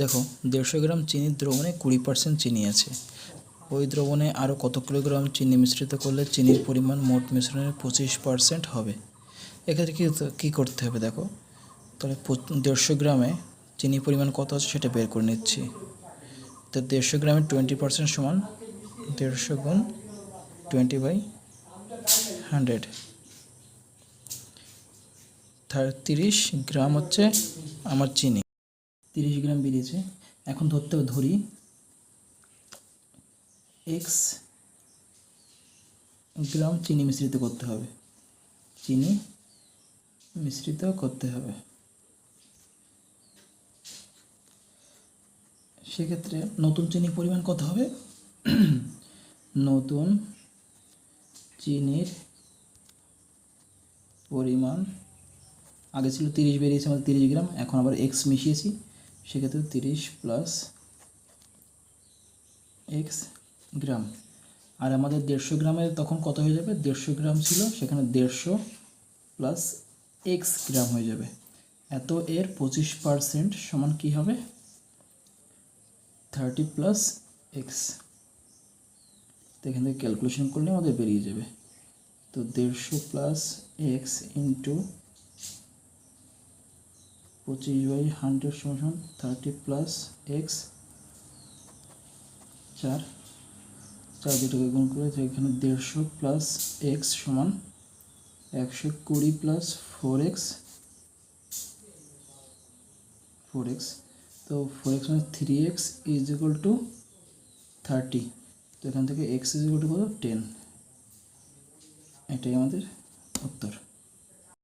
দেখো, দেড়শো গ্রাম চিনির দ্রবণে কুড়ি পার্সেন্ট চিনি আছে। ওই দ্রবণে আরও কত কিলোগ্রাম চিনি মিশ্রিত করলে চিনির পরিমাণ মোট মিশ্রণের পঁচিশ পার্সেন্ট হবে? এক্ষেত্রে কী কী করতে হবে দেখো? তাহলে দেড়শো গ্রামে চিনির পরিমাণ কত আছে সেটা বের করে নিচ্ছি। তো দেড়শো গ্রামে টোয়েন্টি পার্সেন্ট সমান দেড়শো গুণ টোয়েন্টি বাই হান্ড্রেড। তিরিশ গ্রাম হচ্ছে আমার চিনি। তিরিশ গ্রাম বেরিয়েছে। এখন ধরতে ধরি। এক্স গ্রাম চিনি মিশ্রিত করতে হবে। চিনি মিশ্রিত করতে হবে। সেক্ষেত্রে নতুন চিনির পরিমাণ কত হবে? নতুন চিনির পরিমাণ, আগে ছিল তিরিশ, বেরিয়েছে আমাদের তিরিশ গ্রাম, এখন আবার এক্স মিশিয়েছি। সেক্ষেত্রে তিরিশ প্লাস এক্স গ্রাম আর আমাদের দেড়শো গ্রামের তখন কত হয়ে যাবে? দেড়শো গ্রাম ছিল, সেখানে দেড়শো প্লাস এক্স গ্রাম হয়ে যাবে। এত এর পঁচিশ পার্সেন্ট সমান কী হবে? থার্টি প্লাস এক্স তো এখান থেকে ক্যালকুলেশন করলে আমাদের বেরিয়ে যাবে। তো দেড়শো প্লাস এক্স ইন্টু পঁচিশ বাই হান্ড্রেড সমান থার্টি প্লাস এক্স চার। চার দুটোকে গুণ করে এখানে দেড়শো প্লাস এক্স সমান একশো কুড়ি plus four x. Four x. তো ফোর এক্স মানে three x is equal to thirty. তো এখান থেকে এক্স ইজ ইকুয়াল টু কত? টেন। এটাই আমাদের উত্তর।